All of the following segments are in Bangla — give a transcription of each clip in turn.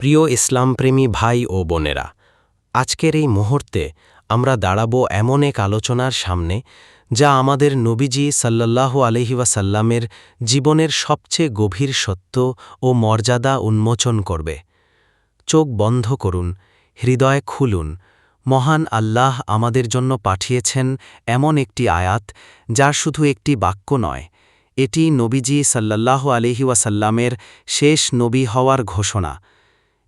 প্রিয় ইসলামপ্রেমী ভাই ও বোনেরা, আজকের এই মুহূর্তে আমরা দাঁড়াব এমন এক আলোচনার সামনে যা আমাদের নবীজি সাল্লাল্লাহু আলহিওয়াসাল্লামের জীবনের সবচেয়ে গভীর সত্য ও মর্যাদা উন্মোচন করবে। চোখ বন্ধ করুন, হৃদয় খুলুন, মহান আল্লাহ আমাদের জন্য পাঠিয়েছেন এমন একটি আয়াত যার শুধু একটি বাক্য নয়, এটি নবীজি সাল্লাল্লাহু আলহিওয়াসাল্লামের শেষ নবী হওয়ার ঘোষণা।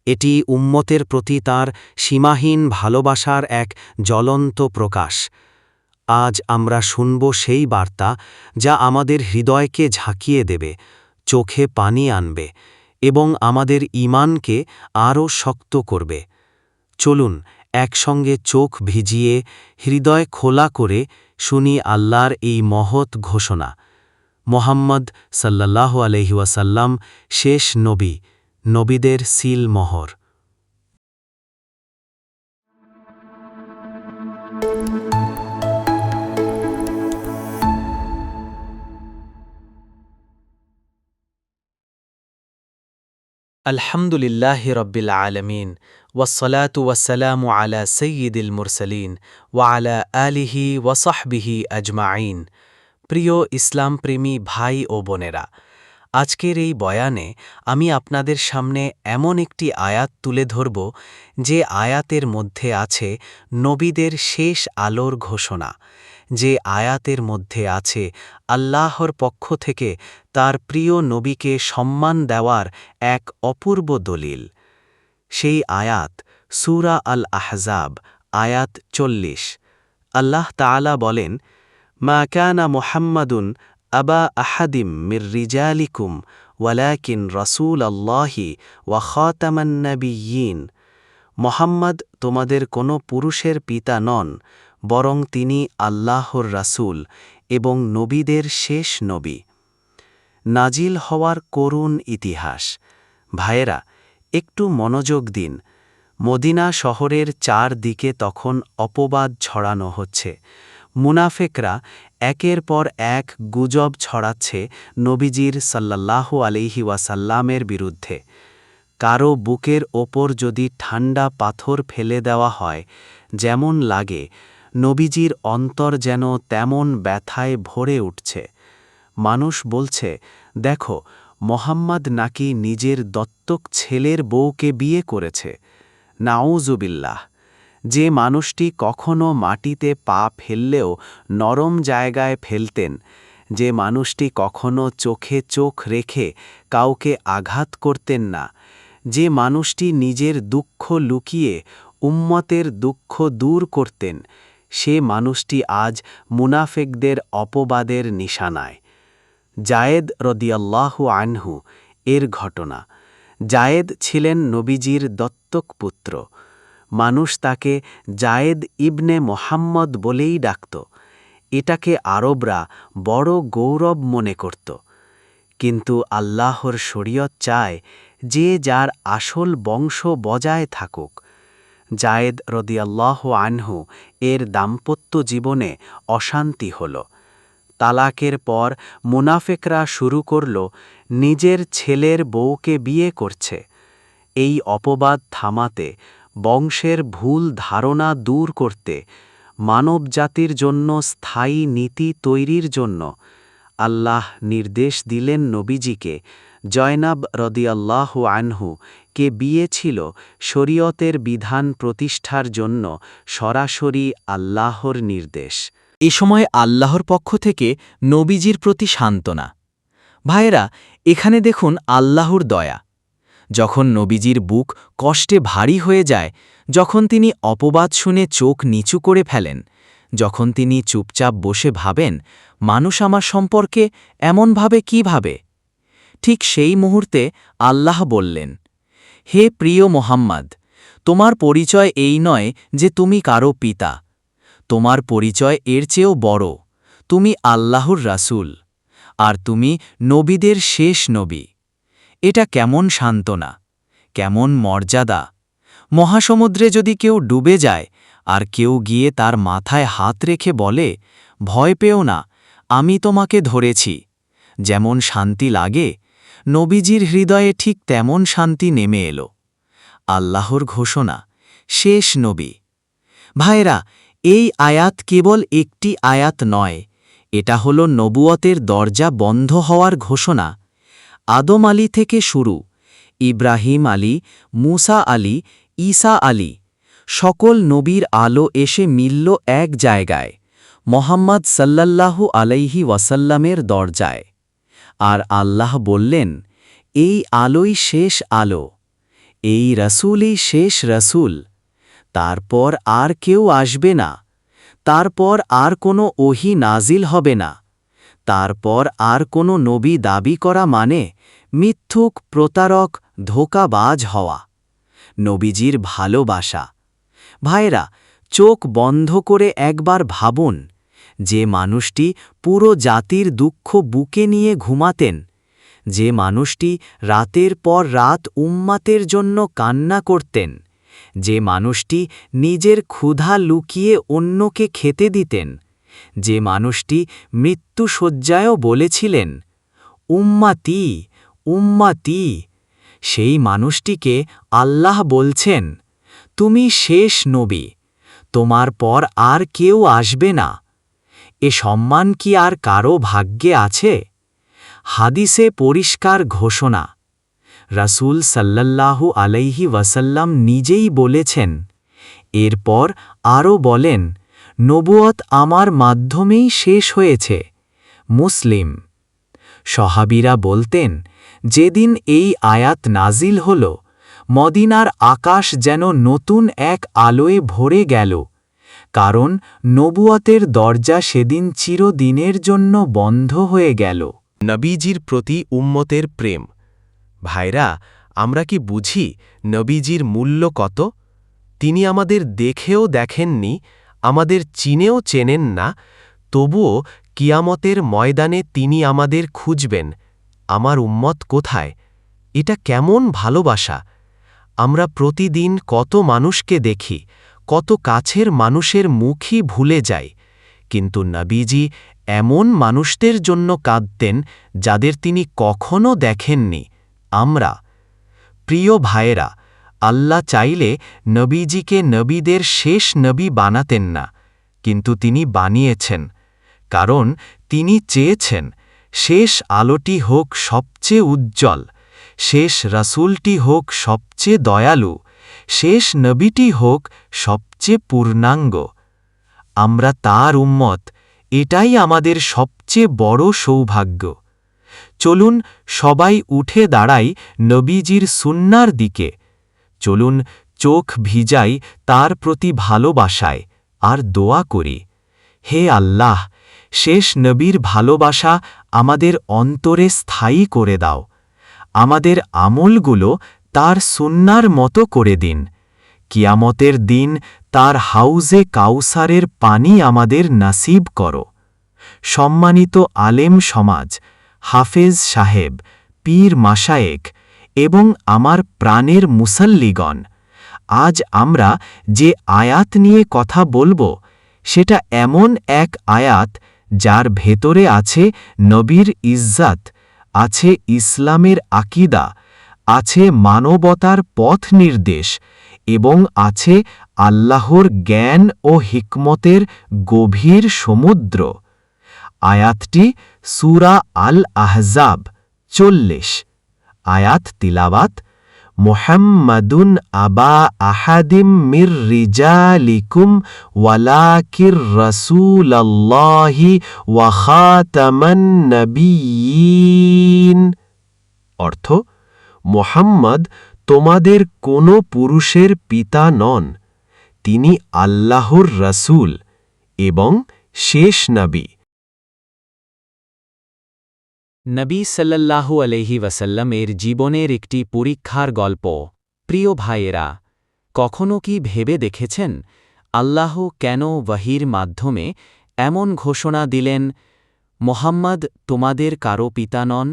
এটি উম্মতের প্রতি তার সীমাহীন ভালোবাসার এক জ্বলন্ত প্রকাশ। আজ আমরা শুনব সেই বার্তা যা আমাদের হৃদয়কে ঝাঁকিয়ে দেবে, চোখে পানি আনবে এবং আমাদের ইমানকে আরও শক্ত করবে। চলুন একসঙ্গে চোখ ভিজিয়ে হৃদয় খোলা করে শুনি আল্লাহর এই মহৎ ঘোষণা। মোহাম্মদ সাল্লাহ আলহিউসাল্লাম শেষ নবী। নবীদের সিল মহর الحمد لله رب العالمين والصلاة والسلام على سيد المرسلين وعلى آله وصحبه أجمعين প্রিয় ইসলাম প্রেমী ভাই ও বোনেরা আজকের এই বয়ানে আমি আপনাদের সামনে এমন একটি আয়াত তুলে ধরব, যে আয়াতের মধ্যে আছে নবীদের শেষ আলোর ঘোষণা, যে আয়াতের মধ্যে আছে আল্লাহর পক্ষ থেকে তার প্রিয় নবীকে সম্মান দেওয়ার এক অপূর্ব দলিল। সেই আয়াত, সুরা আল আহজাব আয়াত চল্লিশ। আল্লাহ তালা বলেন, মা কানা মোহাম্মদুন আবা আহাদিম মির রিজালিকুম, ওয়ালাকিন রসুল আল্লাহি ওয়া খাতামান্নবিয়ীন মোহাম্মদ তোমাদের কোনো পুরুষের পিতা নন, বরং তিনি আল্লাহর রাসূল এবং নবীদের শেষ নবী। নাজিল হওয়ার করুণ ইতিহাস। ভাইয়েরা, একটু মনোযোগ দিন। মদিনা শহরের চার দিকে তখন অপবাদ ছড়ানো হচ্ছে। মুনাফেকরা একের পর এক গুজব ছড়াচ্ছে নবীজির সাল্লাহ আলিহি ওয়াসাল্লামের বিরুদ্ধে। কারও বুকের ওপর যদি ঠান্ডা পাথর ফেলে দেওয়া হয়, যেমন লাগে, নবীজির অন্তর যেন তেমন ব্যথায় ভরে উঠছে। মানুষ বলছে, দেখো, মোহাম্মদ নাকি নিজের দত্তক ছেলের বউকে বিয়ে করেছে। নাউজুবিল্লাহ যে মানুষটি কখনো মাটিতে পা ফেললেও নরম জায়গায় ফেলতেন, যে মানুষটি কখনো চোখে চোখ রেখে কাউকে আঘাত করতেন না, যে মানুষটি নিজের দুঃখ লুকিয়ে উম্মতের দুঃখ দূর করতেন, সে মানুষটি আজ মুনাফেকদের অপবাদের নিশানায়। জায়েদ রদিয়াল্লাহু আনহু, এর ঘটনা। জায়েদ ছিলেন নবীজির দত্তক পুত্র। মানুষ তাকে জায়েদ ইবনে মোহাম্মদ বলেই ডাকত। এটাকে আরবরা বড় গৌরব মনে করত। কিন্তু আল্লাহর শরীয়ত চায় যে যার আসল বংশ বজায় থাকুক। জায়েদ রদিয়াল্লাহ আনহু এর দাম্পত্য জীবনে অশান্তি হল। তালাকের পর মুনাফেকরা শুরু করল নিজের ছেলের বউকে বিয়ে করছে। এই অপবাদ থামাতে বংশের ভুল ধারণা দূর করতে মানবজাতির জন্য স্থায়ী নীতি তৈরির জন্য আল্লাহ নির্দেশ দিলেন নবীজিকে। জয়নাব রদিয়াল্লাহ আনহু কে বিয়ে ছিল শরীয়তের বিধান প্রতিষ্ঠার জন্য সরাসরি আল্লাহর নির্দেশ। এ সময় আল্লাহর পক্ষ থেকে নবীজির প্রতি সান্ত্বনা। ভাইয়েরা, এখানে দেখুন আল্লাহর দয়া। যখন নবীজির বুক কষ্টে ভারী হয়ে যায়, যখন তিনি অপবাদ শুনে চোখ নিচু করে ফেলেন, যখন তিনি চুপচাপ বসে ভাবেন, মানুষ আমার সম্পর্কে এমনভাবে কি ভাবে? ঠিক সেই মুহূর্তে আল্লাহ বললেন, হে প্রিয় মোহাম্মদ, তোমার পরিচয় এই নয় যে তুমি কারও পিতা। তোমার পরিচয় এর চেয়েও বড়, তুমি আল্লাহর রাসূল, আর তুমি নবীদের শেষ নবী। এটা কেমন সান্ত্বনা, কেমন মর্যাদা? মহাসমুদ্রে যদি কেউ ডুবে যায় আর কেউ গিয়ে তার মাথায় হাত রেখে বলে, ভয় পেও না, আমি তোমাকে ধরেছি। যেমন শান্তি লাগে, নবীজির হৃদয়ে ঠিক তেমন শান্তি নেমে এলো। আল্লাহর ঘোষণা, শেষ নবী। ভাইরা এই আয়াত কেবল একটি আয়াত নয়, এটা হল নবুয়তের দরজা বন্ধ হওয়ার ঘোষণা আদম আলী থেকে শুরু। ইব্রাহিম আলী, মুসা আলী, ঈসা আলী। সকল নবীর আলো এসে মিলল এক জায়গায়, মোহাম্মদ সাল্লাল্লাহু আলাইহি ওয়াসাল্লামের দরজায়। আর আল্লাহ বললেন, এই আলোই শেষ আলো, এই রসুলই শেষ রসুল। তারপর আর কেউ আসবে না, তারপর আর কোনো ওহি নাজিল হবে না। তারপর আর কোনো নবী দাবি করা মানে মিথ্যুক, প্রতারক, ধোকাবাজ হওয়া। নবীজির ভালোবাসা। ভাইরা চোখ বন্ধ করে একবার ভাবুন, যে মানুষটি পুরো জাতির দুঃখ বুকে নিয়ে ঘুমাতেন, যে মানুষটি রাতের পর রাত উম্মাতের জন্য কান্না করতেন, যে মানুষটি নিজের ক্ষুধা লুকিয়ে অন্যকে খেতে দিতেন। যে মানুষটি মৃত্যুসজ্জায়ও বলেছিলেন, উম্মাতি উম্মাতি, সেই মানুষটিকে আল্লাহ বলছেন, তুমি শেষ নবী, তোমার পর আর কেউ আসবে না। এ সম্মান কি আর কারও ভাগ্যে আছে? হাদিসে পরিষ্কার ঘোষণা। রাসূল সাল্লাল্লাহু আলাইহি ওয়াসাল্লাম নিজেই বলেছেন, এরপর আরও বলেন নবুয়ত আমার মাধ্যমেই শেষ হয়েছে, মুসলিম। সহাবিরা বলতেন, যেদিন এই আয়াত নাজিল হল, মদিনার আকাশ যেন নতুন এক আলোয় ভরে গেল, কারণ নবুয়তের দরজা সেদিন চিরদিনের জন্য বন্ধ হয়ে গেল। নবীজির প্রতি উম্মতের প্রেম। ভাইরা, আমরা কি বুঝি নবীজির মূল্য কত? তিনি আমাদের দেখেও দেখেননি আমাদের চিনেও চেনেন না, তবুও কিয়ামতের ময়দানে তিনি আমাদের খুঁজবেন। আমার উম্মত কোথায়? এটা কেমন ভালোবাসা! আমরা প্রতিদিন কত মানুষকে দেখি, কত কাছের মানুষের মুখই ভুলে যাই। কিন্তু নবীজি এমন মানুষদের জন্য কাঁদতেন, যাদের তিনি কখনো দেখেননি। আমরা, প্রিয় ভাইয়েরা আল্লাহ চাইলে নবীজিকে নবীদের শেষ নবী বানাতেন না, কিন্তু তিনি বানিয়েছেন, কারণ তিনি চেয়েছেন, শেষ আলোটি হোক সবচেয়ে উজ্জ্বল, শেষ রাসূলটি হোক সবচেয়ে দয়ালু, শেষ নবীটি হোক সবচেয়ে পূর্ণাঙ্গ। আমরা তার উম্মত, এটাই আমাদের সবচেয়ে বড় সৌভাগ্য। চলুন সবাই উঠে দাঁড়াই নবীজির সুন্নার দিকে। চলুন চোখ ভিজাই তার প্রতি ভালোবাসায় আর দোয়া করি। হে আল্লাহ, শেষ নবীর ভালোবাসা আমাদের অন্তরে স্থায়ী করে দাও। আমাদের আমলগুলো তার সুন্নার মতো করে দিন। কিয়ামতের দিন তার হাউজে কাউসারের পানি আমাদের নাসিব করো। সম্মানিত আলেম সমাজ, হাফেজ সাহেব, পীর মাসায়েক এবং আমার প্রাণের মুসল্লিগণ। আজ আমরা যে আয়াত নিয়ে কথা বলব, সেটা এমন এক আয়াত যার ভেতরে আছে নবীর ইজ্জাত, আছে ইসলামের আকিদা, আছে মানবতার পথ নির্দেশ এবং আছে আল্লাহর জ্ঞান ও হিকমতের গভীর সমুদ্র। আয়াতটি সুরা আল আহজাব চল্লিশ। আয়াত তিলাবাত মোহাম্মদুন আবা আহাদিম মির রিজালিকুম ওয়ালাকির রসুলাল্লাহি ওয়াখাতামান নবীন অর্থ, মোহাম্মদ তোমাদের কোনো পুরুষের পিতা নন, তিনি আল্লাহর রসুল এবং শেষ নবী। নবী সাল্লাল্লাহু আলহি ওয়াসাল্লামের জীবনের একটি পরীক্ষার গল্প, প্রিয় ভাইয়েরা, কখনো কি ভেবে দেখেছেন? আল্লাহ কেন ওয়াহির মাধ্যমে এমন ঘোষণা দিলেন, মোহাম্মদ, তোমাদের কারও পিতা নন?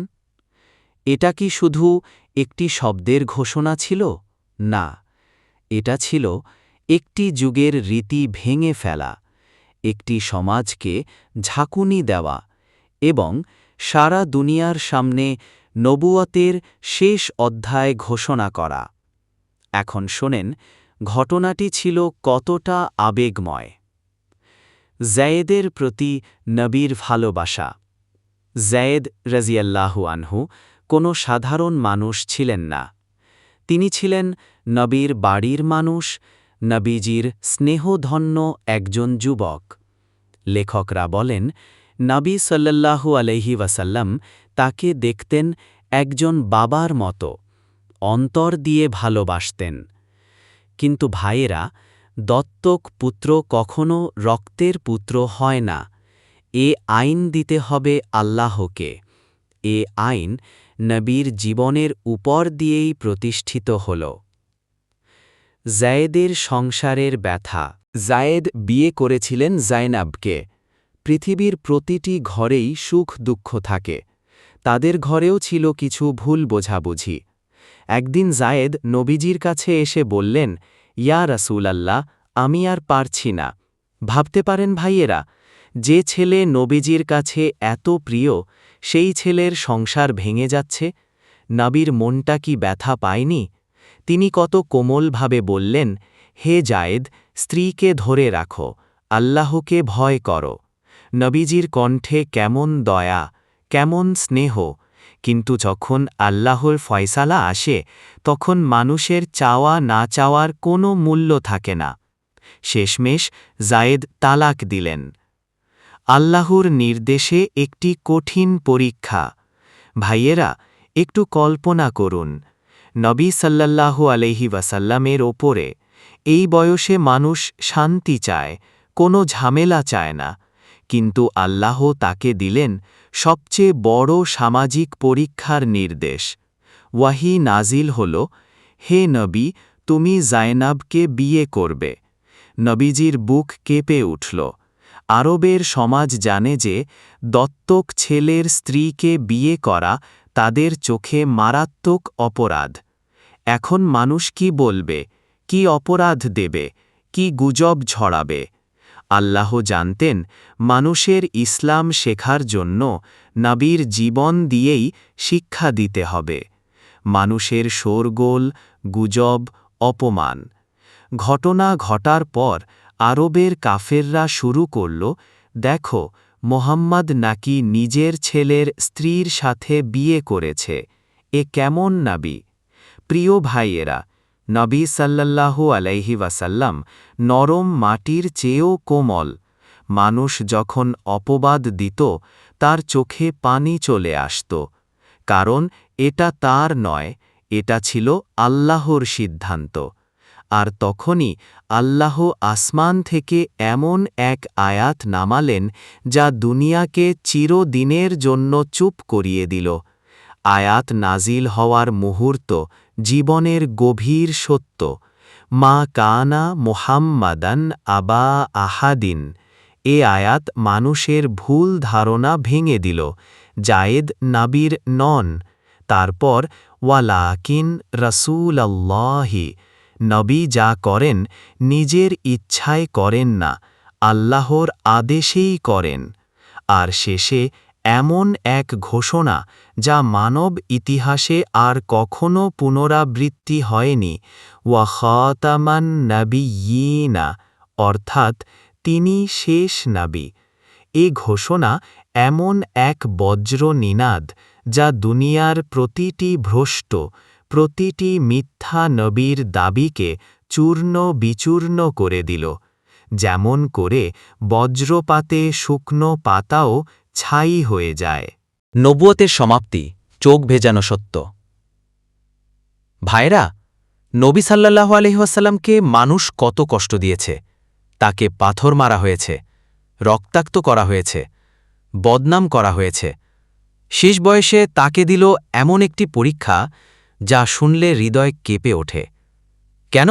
এটা কি শুধু একটি শব্দের ঘোষণা ছিল? না, এটা ছিল একটি যুগের রীতি ভেঙে ফেলা, একটি সমাজকে ঝাঁকুনি দেওয়া এবং সারা দুনিয়ার সামনে নবুয়তের শেষ অধ্যায় ঘোষণা করা। এখন শোনেন, ঘটনাটি ছিল কতটা আবেগময়। জায়েদের প্রতি নবীর ভালোবাসা। জায়েদ রাজিয়াল্লাহু আনহু কোনো সাধারণ মানুষ ছিলেন না। তিনি ছিলেন নবীর বাড়ির মানুষ, নবীজির স্নেহধন্য একজন যুবক। লেখকরা বলেন নবী সাল্লাল্লাহু আলহি ওয়াসাল্লাম তাকে দেখতেন একজন বাবার মতো, অন্তর দিয়ে ভালোবাসতেন। কিন্তু ভাইয়েরা, দত্তক পুত্র কখনো রক্তের পুত্র হয় না। এ আইন দিতে হবে আল্লাহকে। এ আইন নবীর জীবনের উপর দিয়েই প্রতিষ্ঠিত হল। জায়েদের সংসারের ব্যথা। জায়েদ বিয়ে করেছিলেন জায়নাবকে পৃথিবীর প্রতিটি ঘরেই সুখ দুঃখ থাকে। তাদের ঘরেও ছিল কিছু ভুল বোঝাবুঝি। একদিন জায়েদ নবীজির কাছে এসে বললেন, ইয়া রাসূলাল্লাহ, আমি আর পারছি না। ভাবতে পারেন ভাইয়েরা, যে ছেলে নবীজির কাছে এত প্রিয়, সেই ছেলের সংসার ভেঙে যাচ্ছে। নাবির মনটা কি ব্যথা পায়নি? তিনি কত কোমলভাবে বললেন, হে জায়েদ, স্ত্রীকে ধরে রাখো, আল্লাহকে ভয় করো। নবীজির কণ্ঠে কেমন দয়া, কেমন স্নেহ। কিন্তু যখন আল্লাহর ফয়সালা আসে, তখন মানুষের চাওয়া না চাওয়ার কোনো মূল্য থাকে না। শেষমেশ জায়েদ তালাক দিলেন। আল্লাহর নির্দেশে একটি কঠিন পরীক্ষা। ভাইয়েরা, একটু কল্পনা করুন, নবী সাল্লাল্লাহু আলহি ওয়াসাল্লামের ওপরে এই বয়সে মানুষ শান্তি চায়, কোনো ঝামেলা চায় না। কিন্তু আল্লাহ তাকে দিলেন সবচেয়ে বড় সামাজিক পরীক্ষার নির্দেশ। ওয়াহি নাজিল হল, হে নবী, তুমি জায়নাবকে বিয়ে করবে। নবীজির বুক কেঁপে উঠল। আরবের সমাজ জানে যে দত্তক ছেলের স্ত্রীকে বিয়ে করা তাদের চোখে মারাত্মক অপরাধ। এখন মানুষ কি বলবে? কি অপরাধ দেবে? কি গুজব ছড়াবে? আল্লাহ জানতেন, মানুষের ইসলাম শেখার জন্য নাবির জীবন দিয়েই শিক্ষা দিতে হবে। মানুষের শোরগোল, গুজব, অপমান। ঘটনা ঘটার পর আরবের কাফেররা শুরু করল, দেখো, মোহাম্মদ নাকি নিজের ছেলের স্ত্রীর সাথে বিয়ে করেছে। এ কেমন নাবি? প্রিয় ভাইয়েরা নবী সাল্লাল্লাহু আলাইহি ওয়াসাল্লাম নরম মাটির চেয়েও কোমল। মানুষ যখন অপবাদ দিত, তার চোখে পানি চলে আসত। কারণ এটা তার নয়, এটা ছিল আল্লাহর সিদ্ধান্ত। আর তখনই আল্লাহ আসমান থেকে এমন এক আয়াত নামালেন, যা দুনিয়াকে চিরদিনের জন্য চুপ করিয়ে দিল। আয়াত নাজিল হওয়ার মুহূর্ত জীবনের গভীর সত্য। মা কানা মোহাম্মাদান আবা আহাদিন। এ আয়াত মানুষের ভুল ধারণা ভেঙে দিল। জায়েদ নাবির নন। তারপর, ওয়ালাকিন রসুলাল্লাহি নবী যা করেন, নিজের ইচ্ছায় করেন না, আল্লাহর আদেশেই করেন। আর শেষে এমন এক ঘোষণা যা মানব ইতিহাসে আর কখনো পুনরাবৃত্তি হয়নি। ওয়াখাতামান নবিয়িনা অর্থাৎ তিনি শেষ নাবি। এ ঘোষণা এমন এক বজ্র নিনাদ যা দুনিয়ার প্রতিটি ভ্রষ্ট, প্রতিটি মিথ্যা নবীর দাবিকে চূর্ণ বিচূর্ণ করে দিল। যেমন করে বজ্রপাতে শুকনো পাতাও ছাই হয়ে যায়। নবুয়তের সমাপ্তি, চোখ ভেজানো সত্য। ভাইরা নবী সাল্লাল্লাহু আলহিহাসাল্লামকে মানুষ কত কষ্ট দিয়েছে। তাকে পাথর মারা হয়েছে, রক্তাক্ত করা হয়েছে, বদনাম করা হয়েছে। শেষ বয়সে তাকে দিল এমন একটি পরীক্ষা যা শুনলে হৃদয় কেঁপে ওঠে। কেন?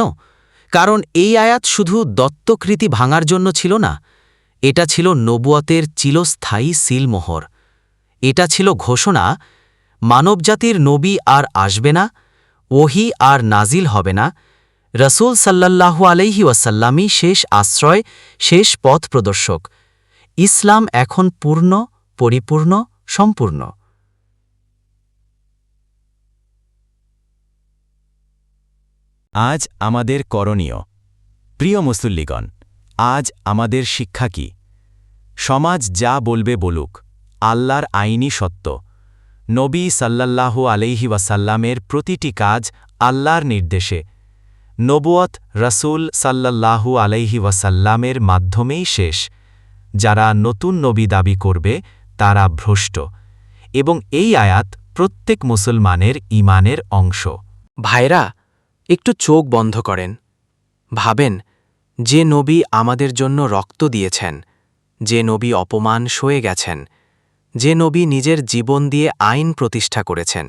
কারণ এই আয়াত শুধু দত্তকৃতি ভাঙার জন্য ছিল না এটা ছিল নবুয়তের চিরস্থায়ী সিলমোহর। এটা ছিল ঘোষণা, মানবজাতির নবী আর আসবে না, ওহি আর নাজিল হবে না, রসুল সাল্লাল্লাহু আলাইহি ওয়াসাল্লামই শেষ আশ্রয়, শেষ পথ প্রদর্শক। ইসলাম এখন পূর্ণ, পরিপূর্ণ, সম্পূর্ণ। আজ আমাদের করণীয়, প্রিয় মুসল্লিগণ আজ আমাদের শিক্ষা কি? সমাজ যা বলবে বলুক, আল্লাহর আইনি সত্য। নবী সাল্লাল্লাহু আলাইহি ওয়াসাল্লামের প্রতিটি কাজ আল্লাহর নির্দেশে। নবুয়ত রসুল সাল্লাল্লাহু আলাইহি ওয়াসাল্লামের মাধ্যমেই শেষ। যারা নতুন নবী দাবি করবে, তারা ভ্রষ্ট। এবং এই আয়াত প্রত্যেক মুসলমানের ইমানের অংশ। ভাইরা, একটু চোখ বন্ধ করেন। ভাবেন যে নবী আমাদের জন্য রক্ত দিয়েছেন, যে নবী অপমান সয়ে গেছেন, যে নবী নিজের জীবন দিয়ে আইন প্রতিষ্ঠা করেছেন,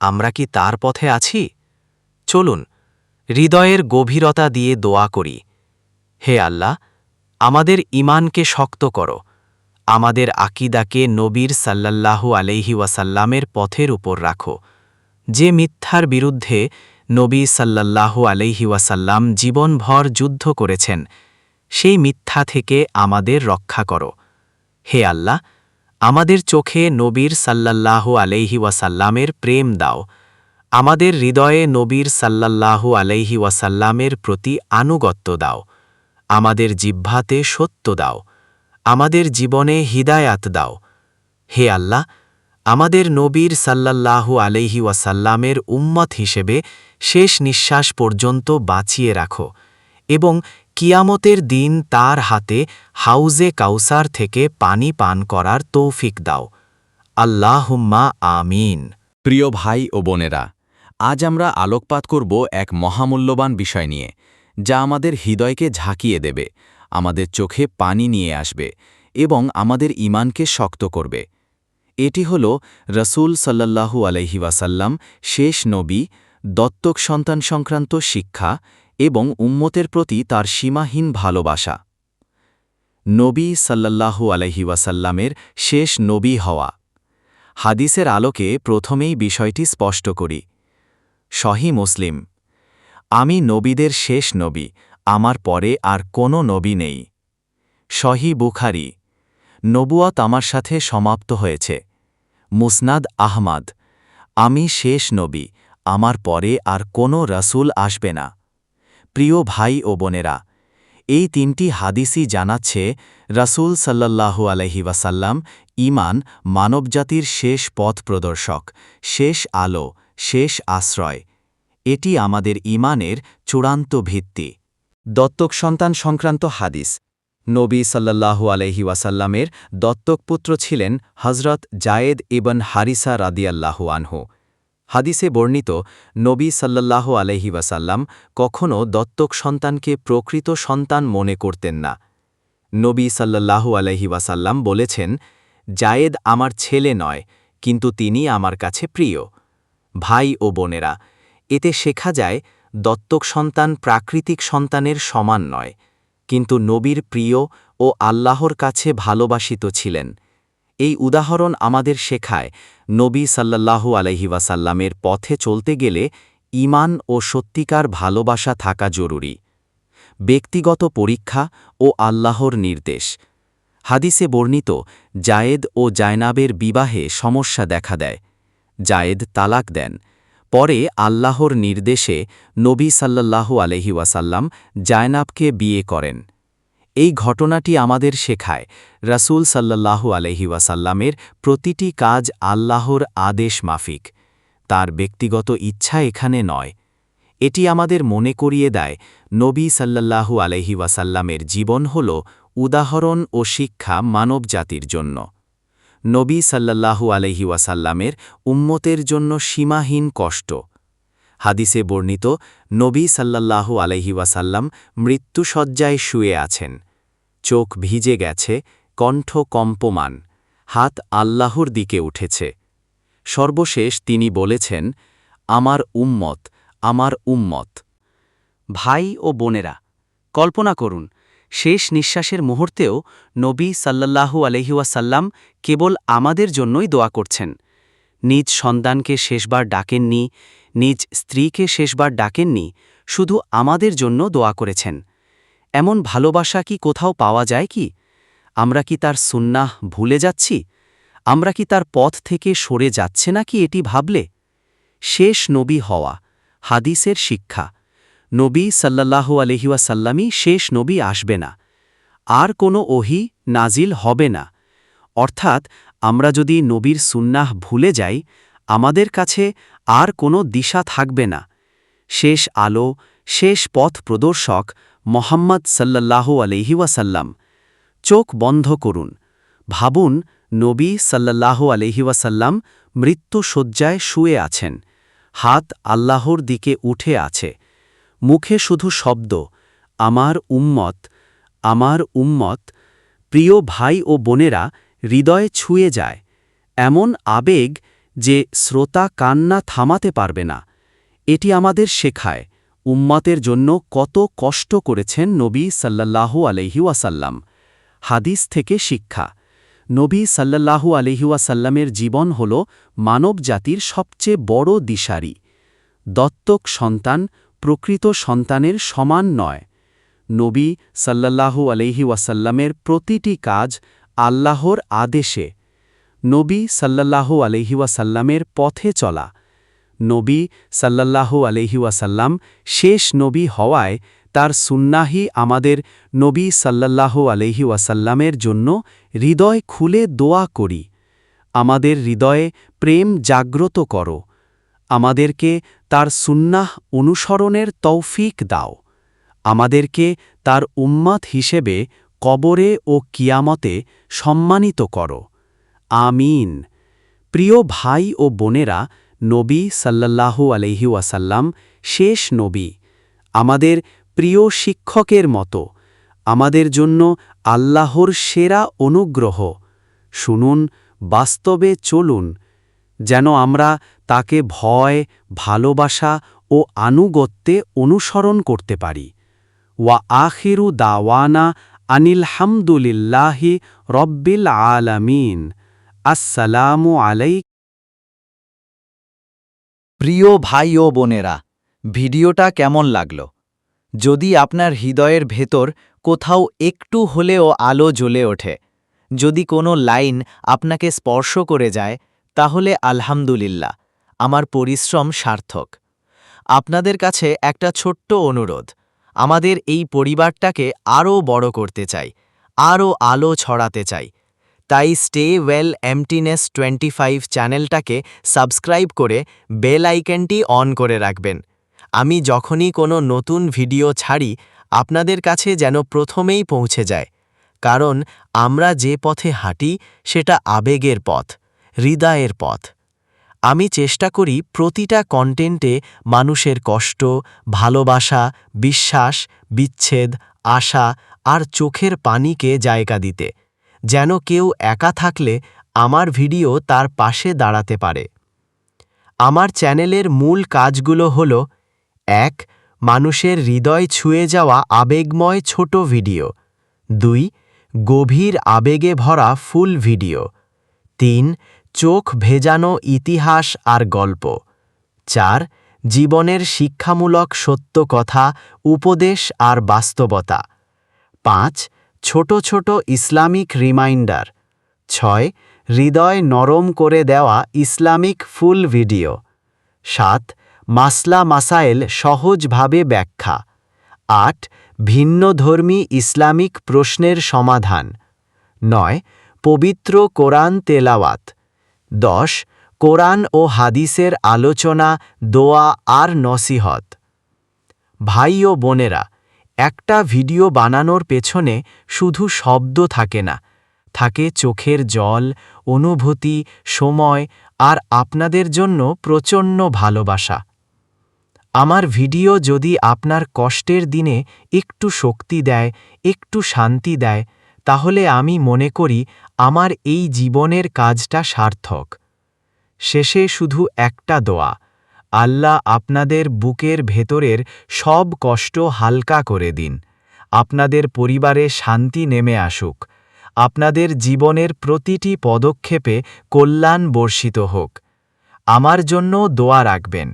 আমরা কি তার পথে আছি? চলুন, হৃদয়ের গভীরতা দিয়ে দোয়া করি। হে আল্লাহ, আমাদের ইমানকে শক্ত করো। আমাদের আকিদাকে নবীর সাল্লাল্লাহু আলাইহি ওয়াসাল্লামের পথের উপর রাখো। যে মিথ্যার বিরুদ্ধে নবী সাল্লাল্লাহু আলাইহি ওয়াসাল্লাম জীবনভর যুদ্ধ করেছেন। সেই মিথ্যা থেকে আমাদের রক্ষা করো। হে আল্লাহ, আমাদের চোখে নবীর সাল্লাল্লাহু আলাইহি ওয়াসাল্লামের প্রেম দাও। আমাদের হৃদয়ে নবীর সাল্লাল্লাহু আলাইহি ওয়াসাল্লামের প্রতি আনুগত্য দাও। আমাদের জিহ্বাতে সত্য দাও। আমাদের জীবনে হিদায়াত দাও। হে আল্লাহ আমাদের নবীর সাল্লাল্লাহু আলাইহি ওয়াসাল্লামের উম্মত হিসেবে শেষ নিঃশ্বাস পর্যন্ত বাঁচিয়ে রাখো এবং কিয়ামতের দিন তার হাতে হাউজে কাউসার থেকে পানি পান করার তৌফিক দাও। আল্লাহুম্মা আমিন। প্রিয় ভাই ও বোনেরা, আজ আমরা আলোকপাত করব এক মহামূল্যবান বিষয় নিয়ে, যা আমাদের হৃদয়কে ঝাঁকিয়ে দেবে, আমাদের চোখে পানি নিয়ে আসবে এবং আমাদের ইমানকে শক্ত করবে। এটি হল রসুল সাল্লাল্লাহু আলহি ওয়াসাল্লাম, শেষ নবী, দত্তক সন্তান সংক্রান্ত শিক্ষা এবং উম্মতের প্রতি তার সীমাহীন ভালোবাসা। নবী সাল্লাল্লাহু আলহি ওয়াসাল্লামের শেষ নবী হওয়া। হাদিসের আলোকে প্রথমেই বিষয়টি স্পষ্ট করি। সহি মুসলিম। আমি নবীদের শেষ নবী, আমার পরে আর কোনো নবী নেই। সহি বুখারি। নবুয়াত আমার সাথে সমাপ্ত হয়েছে। মুসনাদ আহমাদ, আমি শেষ নবী, আমার পরে আর কোনো রাসূল আসবে না। প্রিয় ভাই ও বোনেরা, এই তিনটি হাদিসই জানাচ্ছে রাসূল সাল্লাল্লাহু আলহি ওয়াসাল্লাম ইমান মানবজাতির শেষ পথ প্রদর্শক, শেষ আলো, শেষ আশ্রয়। এটি আমাদের ইমানের চূড়ান্ত ভিত্তি। দত্তক সন্তান সংক্রান্ত হাদিস। নবী সাল্লাল্লাহু আলহি ওয়াসাল্লামের দত্তক পুত্র ছিলেন হজরত জায়েদ ইবন হারিসা রাদিয়াল্লাহু আনহু। হাদিসে বর্ণিত, নবী সাল্লাল্লাহু আলহি ওয়াসাল্লাম কখনও দত্তক সন্তানকে প্রকৃত সন্তান মনে করতেন না। নবী সাল্লাল্লাহু আলহি ওয়াসাল্লাম বলেছেন, জায়েদ আমার ছেলে নয়, কিন্তু তিনি আমার কাছে প্রিয়। ভাই ও বোনেরা, এতে শেখা যায়, দত্তক সন্তান প্রাকৃতিক সন্তানের সমান নয়। কিন্তু নবীর প্রিয় ও আল্লাহর কাছে ভালোবাসিত ছিলেন। এই উদাহরণ আমাদের শেখায় নবী সাল্লাল্লাহু আলহি ওয়াসাল্লামের পথে চলতে গেলে ইমান ও সত্যিকার ভালোবাসা থাকা জরুরি। ব্যক্তিগত পরীক্ষা ও আল্লাহর নির্দেশ। হাদিসে বর্ণিত, জায়েদ ও জায়নাবের বিবাহে সমস্যা দেখা দেয়। জায়েদ তালাক দেন। পরে আল্লাহর নির্দেশে নবী সাল্লাল্লাহু আলহি ওয়াসাল্লাম জায়নাবকে বিয়ে করেন। এই ঘটনাটি আমাদের শেখায় রাসূল সাল্লাল্লাহু আলহি ওয়াসাল্লামের প্রতিটি কাজ আল্লাহর আদেশ মাফিক। তার ব্যক্তিগত ইচ্ছা এখানে নয়। এটি আমাদের মনে করিয়ে দেয়, নবী সাল্লাল্লাহু আলহি ওয়াসাল্লামের জীবন হল উদাহরণ ও শিক্ষা মানবজাতির জন্য। নবী সাল্লাল্লাহু আলহি ওয়াসাল্লামের উম্মতের জন্য সীমাহীন কষ্ট। হাদিসে বর্ণিত, নবী সাল্লাল্লাহু আলহি ওয়াসাল্লাম মৃত্যুসজ্জায় শুয়ে আছেন। চোখ ভিজে গেছে, কণ্ঠ কম্পমান, হাত আল্লাহর দিকে উঠেছে। সর্বশেষ তিনি বলেছেন, আমার উম্মত আমার উম্মত। ভাই ও বোনেরা, কল্পনা করুন শেষ নিঃশ্বাসের মুহূর্তেও নবী সাল্লাল্লাহু আলহিউসাল্লাম কেবল আমাদের জন্যই দোয়া করছেন। নিজ সন্তানকে শেষবার ডাকেননি, নিজ স্ত্রীকে শেষবার ডাকেননি, শুধু আমাদের জন্য দোয়া করেছেন। এমন ভালোবাসা কি কোথাও পাওয়া যায় কি? আমরা কি তার সুন্নাহ ভুলে যাচ্ছি? আমরা কি তার পথ থেকে সরে যাচ্ছে না কি এটি ভাবলে? শেষ নবী হওয়া, হাদিসের শিক্ষা। নবী সাল্লাল্লাহু আলহিউসাল্লামই শেষ নবী আসবে না। আর কোনো ওহি নাজিল হবে না। অর্থাৎ আমরা যদি নবীর সুন্নাহ ভুলে যাই, আমাদের কাছে আর কোনো দিশা থাকবে না। শেষ আলো, শেষ পথ প্রদর্শক মোহাম্মদ সাল্লাল্লাহু আলহিউসাল্লাম চোখ বন্ধ করুন। ভাবুন, নবী সাল্লাল্লাহু আলহিউসাল্লাম মৃত্যুসজ্জায় শুয়ে আছেন। হাত আল্লাহর দিকে উঠে আছে। মুখে শুধু শব্দ, আমার উম্মত আমার উম্মত, প্রিয় ভাই ও বোনেরা হৃদয়ে ছুঁয়ে যায়, এমন আবেগ যে শ্রোতা কান্না থামাতে পারবে না। এটি আমাদের শেখায়, উম্মতের জন্য কত কষ্ট করেছেন নবী সাল্লাল্লাহু আলহিউসাল্লাম হাদিস থেকে শিক্ষা, নবী সাল্লাল্লাহু আলহিউসাল্লামের জীবন হল মানবজাতির সবচেয়ে বড় দিশারি। দত্তক সন্তান প্রকৃত সন্তানের সমান নয়। নবী সাল্লাল্লাহু আলহি ওয়াসাল্লামের প্রতিটি কাজ আল্লাহর আদেশে। নবী সাল্লাল্লাহু আলহি ওয়াসাল্লামের পথে চলা। নবী সাল্লাল্লাহু আলহি ওয়াসাল্লাম শেষ নবী হওয়ায় তার সুন্নাহি আমাদের নবী সাল্লাল্লাহু আলহি ওয়াসাল্লামের জন্য হৃদয় খুলে দোয়া করি। আমাদের হৃদয়ে প্রেম জাগ্রত করো। আমাদেরকে তার সুন্নাহ অনুসরণের তৌফিক দাও। আমাদেরকে তার উম্মাত হিসেবে কবরে ও কিয়ামতে সম্মানিত করো। আমিন। প্রিয় ভাই ও বোনেরা, নবী সাল্লাল্লাহু আলহি ওয়াসাল্লাম শেষ নবী। আমাদের প্রিয় শিক্ষকের মতো। আমাদের জন্য আল্লাহর সেরা অনুগ্রহ। শুনুন, বাস্তবে চলুন। যেন আমরা তাকে ভয়, ভালোবাসা ও আনুগত্যে অনুসরণ করতে পারি। ওয়া আখিরু দাওয়ানা আনিল হামদুলিল্লাহি রব্বিল আলামিন। আসসালামু আলাইক প্রিয় ভাই ও বোনেরা, ভিডিওটা কেমন লাগল? যদি আপনার হৃদয়ের ভেতর কোথাও একটু হলেও আলো জ্বলে ওঠে, যদি কোনো লাইন আপনাকে স্পর্শ করে যায় তাহলে আলহামদুলিল্লাহ, আমার পরিশ্রম সার্থক। আপনাদের কাছে একটা ছোট্ট অনুরোধ, আমাদের এই পরিবারটাকে আরও বড় করতে চাই, আরও আলো ছড়াতে চাই। তাই স্টে ওয়েল এমটিনেস টোয়েন্টি ফাইভ চ্যানেলটাকে সাবস্ক্রাইব করে বেল আইকনটি অন করে রাখবেন। আমি যখনই কোনো নতুন ভিডিও ছাড়ি, আপনাদের কাছে যেন প্রথমেই পৌঁছে যায়। কারণ আমরা যে পথে হাঁটি, সেটা আবেগের পথ। হৃদয়ের পথ। আমি চেষ্টা করি প্রতিটা কন্টেন্টে মানুষের কষ্ট, ভালোবাসা, বিশ্বাস, বিচ্ছেদ, আশা আর চোখের পানিকে জায়গা দিতে, যেন কেউ একা থাকলে আমার ভিডিও তার পাশে দাঁড়াতে পারে। আমার চ্যানেলের মূল কাজগুলো হল, এক, মানুষের হৃদয় ছুঁয়ে যাওয়া আবেগময় ছোট ভিডিও। দুই, গভীর আবেগে ভরা ফুল ভিডিও। তিন চোখ ভেজানো ইতিহাস আর গল্প। চার, জীবনের শিক্ষামূলক সত্য কথা, উপদেশ আর বাস্তবতা। পাঁচ, ছোট ছোট ইসলামিক রিমাইন্ডার। ছয়, হৃদয় নরম করে দেওয়া ইসলামিক ফুল ভিডিও। সাত, মাসলা মাসাইল সহজভাবে ব্যাখ্যা। আট ভিন্নধর্মী ইসলামিক প্রশ্নের সমাধান। নয়, পবিত্র কোরআন তেলাওয়াত। দশ, কোরআন ও হাদিসের আলোচনা, দোয়া আর নসিহত। ভাই ও বোনেরা, একটা ভিডিও বানানোর পেছনে শুধু শব্দ থাকে না, থাকে চোখের জল, অনুভূতি, সময় আর আপনাদের জন্য প্রচণ্ড ভালোবাসা। আমার ভিডিও যদি আপনার কষ্টের দিনে একটু শক্তি দেয়, একটু শান্তি দেয় তাহলে আমি মনে করি আমার এই জীবনের কাজটা সার্থক। শেষে শুধু একটা দোয়া, আল্লাহ আপনাদের বুকের ভেতরের সব কষ্ট হালকা করে দিন। আপনাদের পরিবারে শান্তি নেমে আসুক। আপনাদের জীবনের প্রতিটি পদক্ষেপে কল্যাণ বর্ষিত হোক। আমার জন্য দোয়া রাখবেন।